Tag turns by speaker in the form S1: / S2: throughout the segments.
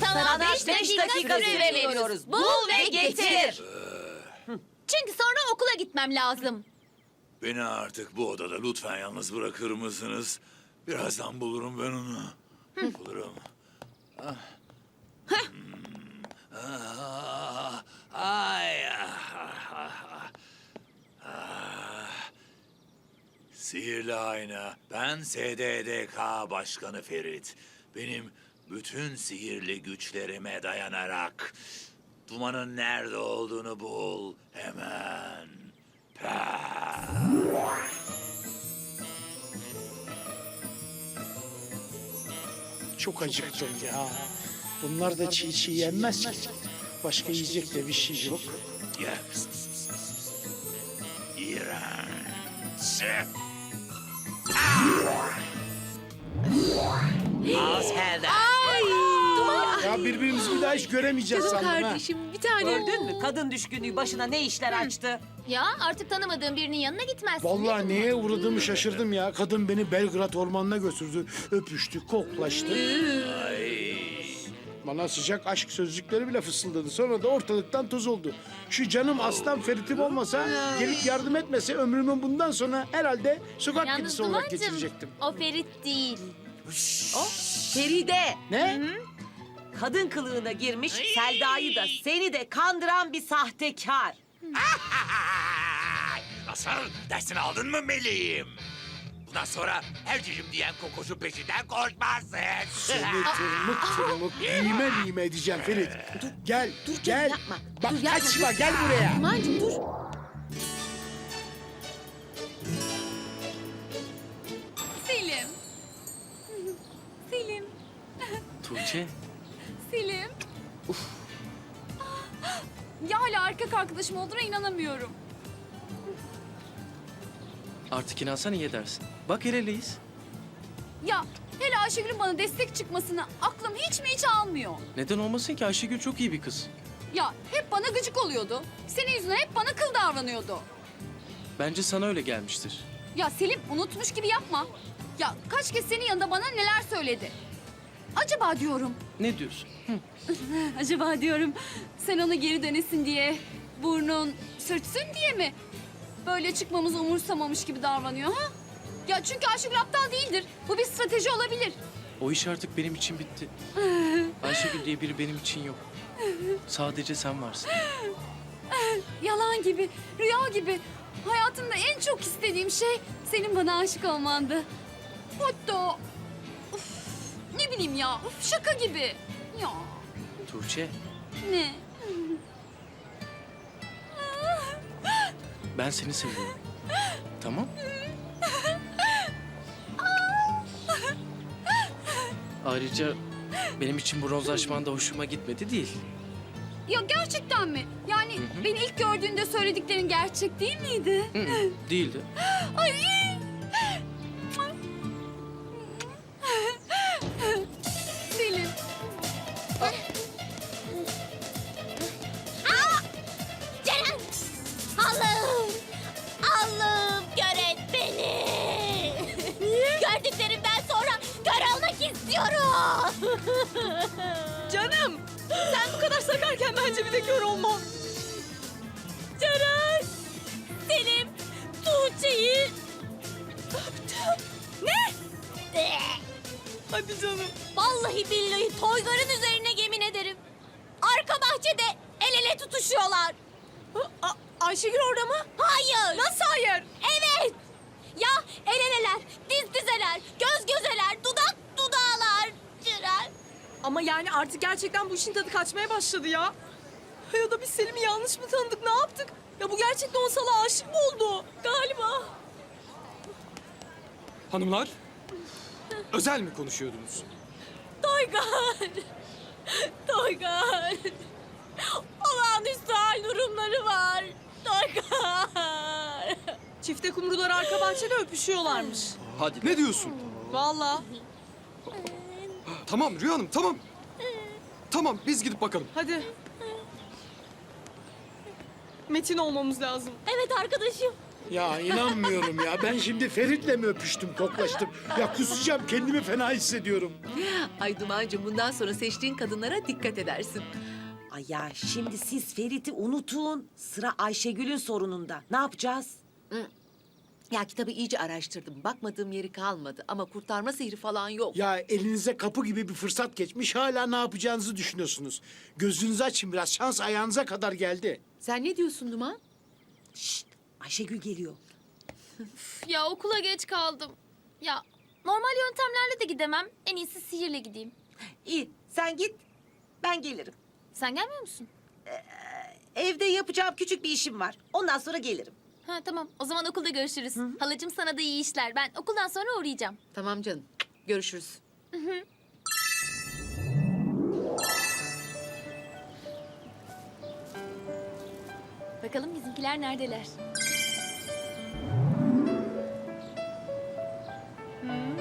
S1: Sana beş dakika süre veriyoruz. Bul ve getir. Çünkü sonra okula gitmem lazım.
S2: Beni artık bu odada lütfen yalnız bırakır mısınız? Birazdan bulurum ben onu. Bulurum. Ah. Hmm. Ah. Ay. ah, ah, ah. Ah. Sihirli ayna. Ben SDDK Başkanı Ferit. Benim bütün sihirli güçlerime dayanarak dumanın nerede olduğunu bul hemen.
S3: Çok acıktım ya. Bunlar da çiğ çiğ yenmez ki. Başka yiyecek de bir şey yok.
S2: Gel. İğrenç.
S4: Az Helder.
S3: Ya birbirimizi bir daha hiç göremeyeceğiz
S5: Canım
S3: sandım
S5: kardeşim bir tane.
S4: Gördün mü? Kadın düşkünlüğü başına ne işler açtı.
S1: Ya artık tanımadığın birinin yanına gitmezsin.
S3: Vallahi neye uğradığımı şaşırdım ya. Kadın beni Belgrad ormanına götürdü. Öpüştü, koklaştı. Bana sıcak aşk sözcükleri bile fısıldadı. Sonra da ortalıktan toz oldu. Şu canım aslan Ferit'im olmasa, gelip yardım etmese ömrümün bundan sonra herhalde sokak
S1: Yalnız
S3: kedisi olarak
S1: Duman'cığım,
S3: geçirecektim.
S1: o Ferit değil.
S5: Feride.
S3: Ne?
S4: Kadın kılığına girmiş Selda'yı da seni de kandıran bir sahtekar.
S2: Nasıl? Dersini aldın mı meleğim? Bundan sonra her cicim diyen kokoşun peşinden koşmazsın.
S3: Seni tırmık tırmık lime lime edeceğim Ferit. Gel, gel.
S5: yapma.
S3: Bak
S5: Dur, yapma,
S3: kaçma gel buraya.
S5: Duman'cığım dur.
S6: Selim. Selim.
S7: Tuğçe,
S6: Selim. Ya hala erkek arkadaşım olduğuna inanamıyorum.
S7: Artık inansan iyi edersin. Bak el eleyiz.
S6: Ya hele Ayşegül'ün bana destek çıkmasını aklım hiç mi hiç almıyor.
S7: Neden olmasın ki Ayşegül çok iyi bir kız.
S6: Ya hep bana gıcık oluyordu. Senin yüzünden hep bana kıl davranıyordu.
S7: Bence sana öyle gelmiştir.
S6: Ya Selim unutmuş gibi yapma. Ya kaç kez senin yanında bana neler söyledi. Acaba diyorum,
S7: Ne diyorsun?
S6: acaba diyorum sen ona geri dönesin diye burnun sürtsün diye mi? Böyle çıkmamızı umursamamış gibi davranıyor ha? Ya çünkü Ayşegül aptal değildir. Bu bir strateji olabilir.
S7: O iş artık benim için bitti. Ayşegül diye biri benim için yok. Sadece sen varsın.
S6: Yalan gibi, rüya gibi. Hayatımda en çok istediğim şey senin bana aşık olmandı. Hatta uf, ne bileyim ya, uf, şaka gibi. Ya
S7: Tuğçe,
S6: ne?
S7: Ben seni seviyorum. Tamam? Ayrıca benim için bronzlaşman da hoşuma gitmedi değil.
S6: Ya gerçekten mi? Yani beni ilk gördüğünde söylediklerin gerçek değil miydi?
S7: Hı değildi.
S6: Ay! Selim.
S5: Bence bir de kör olma.
S1: Ceren! Selim Tuğçe'yi Ne?
S5: Hadi canım.
S1: Vallahi billahi Toygar'ın üzerine yemin ederim. Arka bahçede el ele tutuşuyorlar.
S5: A- Ayşegül orada mı?
S1: Hayır.
S5: Nasıl hayır?
S1: Evet. Ya el eleler, diz dizeler, göz gözeler, dudak dudağlar. Ceren.
S5: Ama yani artık gerçekten bu işin tadı kaçmaya başladı ya. Ya da biz Selim'i yanlış mı tanıdık ne yaptık? Ya bu gerçekten o salağa aşık mı oldu? Galiba.
S8: Hanımlar, özel mi konuşuyordunuz?
S1: Toygar. Toygar. Olağanüstü hal durumları var. Toygar.
S5: Çifte kumrular arka bahçede öpüşüyorlarmış.
S8: Hadi. Ne diyorsun?
S5: Vallahi.
S8: Tamam Rüya Hanım, tamam. Tamam, biz gidip bakalım.
S5: Hadi. Metin olmamız lazım.
S1: Evet arkadaşım.
S3: Ya inanmıyorum ya. Ben şimdi Ferit'le mi öpüştüm, koklaştım? Ya kusacağım, kendimi fena hissediyorum.
S9: Ay Duman'cığım bundan sonra seçtiğin kadınlara dikkat edersin.
S4: Ay ya şimdi siz Ferit'i unutun. Sıra Ayşegül'ün sorununda. Ne yapacağız?
S9: Ya kitabı iyice araştırdım. Bakmadığım yeri kalmadı ama kurtarma sihri falan yok.
S3: Ya elinize kapı gibi bir fırsat geçmiş, hala ne yapacağınızı düşünüyorsunuz. Gözünüzü açın biraz, şans ayağınıza kadar geldi.
S9: Sen ne diyorsun Duman?
S4: Şşt, Ayşegül geliyor.
S1: Ya okula geç kaldım. Ya normal yöntemlerle de gidemem. En iyisi sihirle gideyim.
S4: İyi sen git ben gelirim.
S1: Sen gelmiyor musun?
S4: Evde yapacağım küçük bir işim var. Ondan sonra gelirim.
S1: Ha tamam. O zaman okulda görüşürüz. Halacığım sana da iyi işler. Ben okuldan sonra uğrayacağım.
S9: Tamam canım. Görüşürüz.
S1: Bakalım bizimkiler neredeler? Hmm.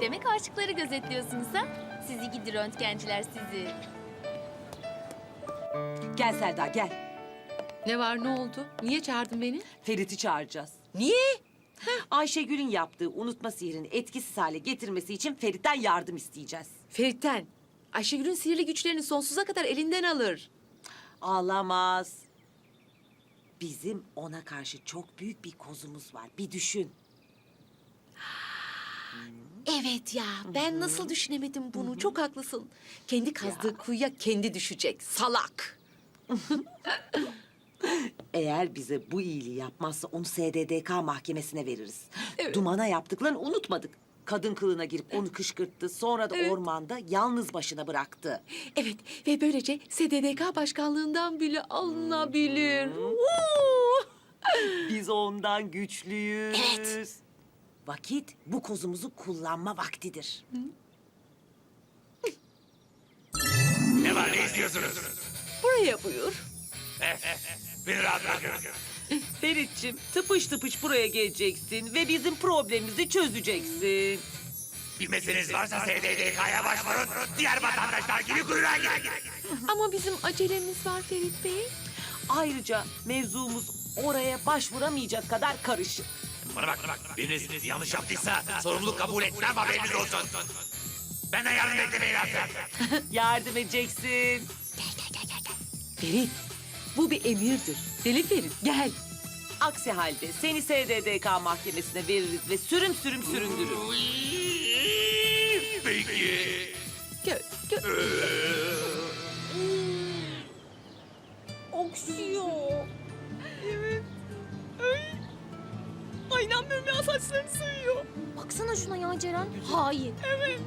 S1: Demek aşıkları gözetliyorsunuz ha? Sizi gidi röntgenciler sizi.
S4: Gel Selda gel.
S9: Ne var ne oldu? Niye çağırdın beni?
S4: Ferit'i çağıracağız.
S9: Niye?
S4: Ayşegül'ün yaptığı unutma sihrini etkisiz hale getirmesi için Ferit'ten yardım isteyeceğiz.
S9: Ferit'ten. Ayşegül'ün sihirli güçlerini sonsuza kadar elinden alır.
S4: Ağlamaz. Bizim ona karşı çok büyük bir kozumuz var. Bir düşün.
S9: Evet ya ben nasıl düşünemedim bunu çok haklısın. Kendi kazdığı kuyuya kendi düşecek salak.
S4: Eğer bize bu iyiliği yapmazsa onu SDDK mahkemesine veririz.
S9: Evet.
S4: Duman'a yaptıklarını unutmadık. Kadın kılığına girip onu kışkırttı. Sonra da
S9: Evet.
S4: ormanda yalnız başına bıraktı.
S9: Evet ve böylece SDDK başkanlığından bile alınabilir. Woo!
S4: Biz ondan güçlüyüz. Evet. Vakit bu kozumuzu kullanma vaktidir.
S2: Ne var ne istiyorsunuz?
S9: Buraya buyur.
S2: Beni rahat bırakın.
S4: Feritçim tıpış tıpış buraya geleceksin ve bizim problemimizi çözeceksin.
S2: Bir meseleniz varsa SDDK'ya başvurun. Diğer vatandaşlar gibi kuyruğa girin.
S9: Ama bizim acelemiz var Ferit Bey.
S4: Ayrıca mevzumuz oraya başvuramayacak kadar karışık.
S2: Bana bak, bana bak. Biriniz yanlış yaptıysa sorumluluk kabul etmem haberiniz olsun. Benden yardım beklemeyin artık.
S4: Yardım edeceksin.
S9: Ferit bu bir emirdir. Deli Ferit gel.
S4: Aksi halde seni SDDK mahkemesine veririz ve sürüm sürüm süründürürüz.
S2: Peki.
S9: Gel, gel.
S5: Okşuyor. Evet. Ay. Ay inanmıyorum ya saçlarını sayıyor.
S1: Baksana şuna ya Ceren. Hain. Evet.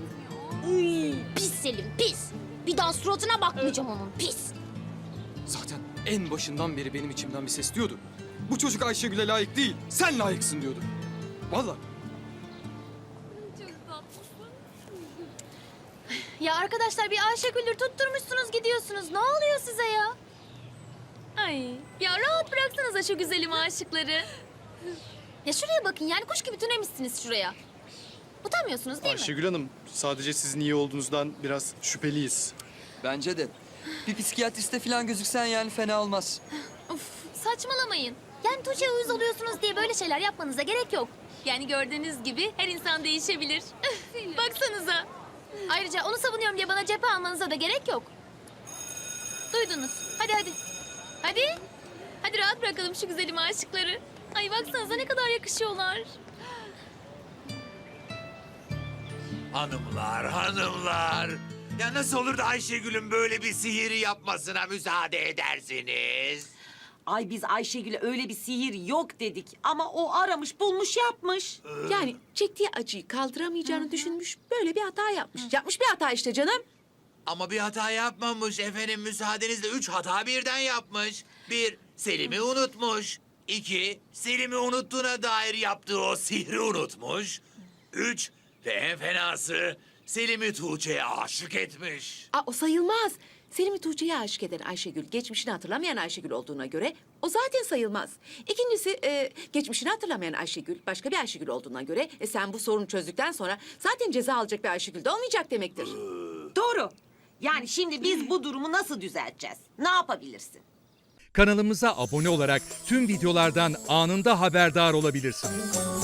S1: Uy, pis Selim pis. Bir daha suratına bakmayacağım onun pis.
S8: Zaten en başından beri benim içimden bir ses diyordu. Bu çocuk Ayşegül'e layık değil. Sen layıksın diyordu. Vallahi.
S1: Ya arkadaşlar bir Ayşegül'ür tutturmuşsunuz gidiyorsunuz. Ne oluyor size ya? Ay ya rahat bıraksanıza şu güzelim aşıkları. Ya şuraya bakın yani kuş gibi tünemişsiniz şuraya. Utanmıyorsunuz değil mi?
S10: Ayşegül Hanım, sadece sizin iyi olduğunuzdan biraz şüpheliyiz.
S11: Bence de. Bir psikiyatriste falan gözüksen yani fena olmaz.
S1: Of saçmalamayın. Yani Tuğçe'ye uyuz oluyorsunuz diye böyle şeyler yapmanıza gerek yok. Yani gördüğünüz gibi her insan değişebilir. Baksanıza. Ayrıca onu savunuyorum diye bana cephe almanıza da gerek yok. Duydunuz. Hadi hadi. Hadi. Hadi rahat bırakalım şu güzelim aşıkları. Ay baksanıza ne kadar yakışıyorlar.
S2: Hanımlar, hanımlar. Ya nasıl olur da Ayşegül'ün böyle bir sihiri yapmasına müsaade edersiniz?
S4: Ay biz Ayşegül'e öyle bir sihir yok dedik ama o aramış bulmuş yapmış.
S9: Yani çektiği acıyı kaldıramayacağını düşünmüş. Böyle bir hata yapmış. Yapmış bir hata işte canım.
S2: Ama bir hata yapmamış efendim müsaadenizle üç hata birden yapmış. Bir, Selim'i unutmuş. İki, Selim'i unuttuğuna dair yaptığı o sihri unutmuş. Üç, ve en fenası Selim'i Tuğçe'ye aşık etmiş.
S9: Aa, o sayılmaz. Selim'i Tuğçe'ye aşık eden Ayşegül, geçmişini hatırlamayan Ayşegül olduğuna göre o zaten sayılmaz. İkincisi, e, geçmişini hatırlamayan Ayşegül, başka bir Ayşegül olduğuna göre e, sen bu sorunu çözdükten sonra zaten ceza alacak bir Ayşegül de olmayacak demektir.
S4: Doğru. Yani şimdi biz bu durumu nasıl düzelteceğiz? Ne yapabilirsin?
S12: Kanalımıza abone olarak tüm videolardan anında haberdar olabilirsiniz.